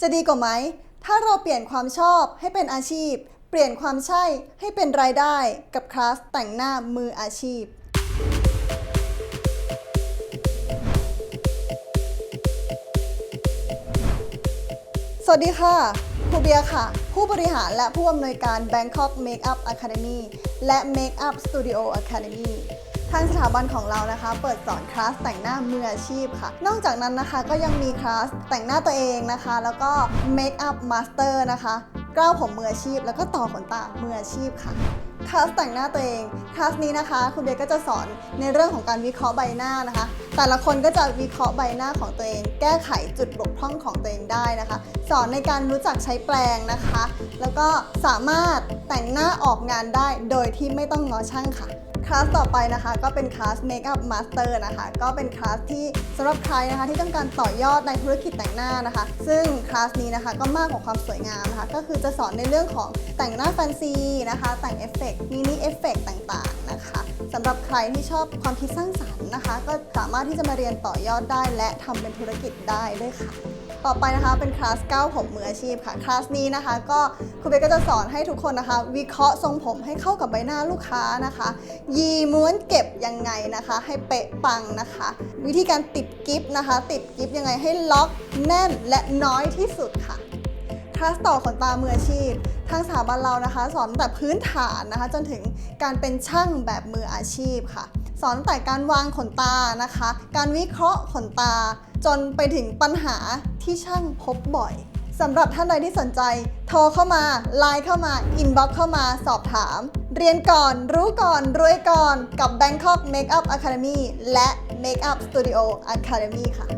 จะดีกว่าไหม ถ้าเราเปลี่ยนความชอบให้เป็นอาชีพ เปลี่ยนความใช่ให้เป็นรายได้กับคลาสแต่งหน้ามืออาชีพสวัสดีค่ะครูเบียค่ะ ผู้บริหารและผู้อำนวยการ Bangkok Makeup Academy และ Makeup Studio Academy างสถาบันของเรานะคะ เปิดสอนคลาสแต่งหน้ามืออาชีพค่ะ นอกจากนั้นนะคะก็ยังมีคลาสแต่งหน้าตัวเองนะคะ แล้วก็ Makeup Master นะคะกล้าวผมมืออาชีพ แล้วก็ต่อขนตามืออาชีพค่ะคลาสแต่งหน้าตัวเองคลาสนี้นะคะ คุณเบียก็จะสอนในเรื่องของการวิเคราะห์ใบหน้านะคะ แต่ละคนก็จะวิเคราะห์ใบหน้าของตัวเอง แก้ไขจุดบกพร่องของตัวเองได้นะคะ สอนในการรู้จักใช้แปรงนะคะ แล้วก็สามารถแต่งหน้าออกงานได้โดยที่ไม่ต้องง้อช่างค่ะคลาสต่อไปนะคะก็เป็นคลาส Makeup Master นะคะ ก็เป็นคลาสที่สำหรับใครนะคะที่ต้องการต่อยอดในธุรกิจแต่งหน้านะคะ ซึ่งคลาสนี้นะคะก็มากกว่าความสวยงามนะคะ ก็คือจะสอนในเรื่องของแต่งหน้าแฟนซีนะคะ แต่งเอฟเฟกต์มินิเอฟเฟกต์ต่างๆ สำหรับใครที่ชอบความคิดสร้างสรรค์นะคะ ก็สามารถที่จะมาเรียนต่อยอดได้ และทำเป็นธุรกิจได้ด้วยค่ะ ต่อไปนะคะเป็นคลาส 9 ผมมืออาชีพค่ะ คลาสนี้นะคะ ก็ครูเบก็จะสอนให้ทุกคนนะคะ วิเคราะห์ทรงผมให้เข้ากับใบหน้าลูกค้านะคะ ยีม้วนเก็บยังไงนะคะ ให้เป๊ะปังนะคะ วิธีการติดกิฟต์นะคะ ติดกิฟต์ยังไงให้ล็อกแน่นและน้อยที่สุดค่ะ คลาสต่อขนตามืออาชีพ ทางสถาบันเรานะคะ สอนตั้งแต่พื้นฐานนะคะ จนถึงการเป็นช่างแบบมืออาชีพค่ะ สอนตั้งแต่การวางขนตานะคะ การวิเคราะห์ขนตา จนไปถึงปัญหาที่ช่างพบบ่อยสำหรับท่านใดที่สนใจ โทรเข้ามา ไลน์เข้ามา อินบ็อกเข้ามาสอบถาม เรียนก่อน รู้ก่อน รวยก่อน กับ Bangkok Makeup Academy และ Makeup Studio Academy ค่ะ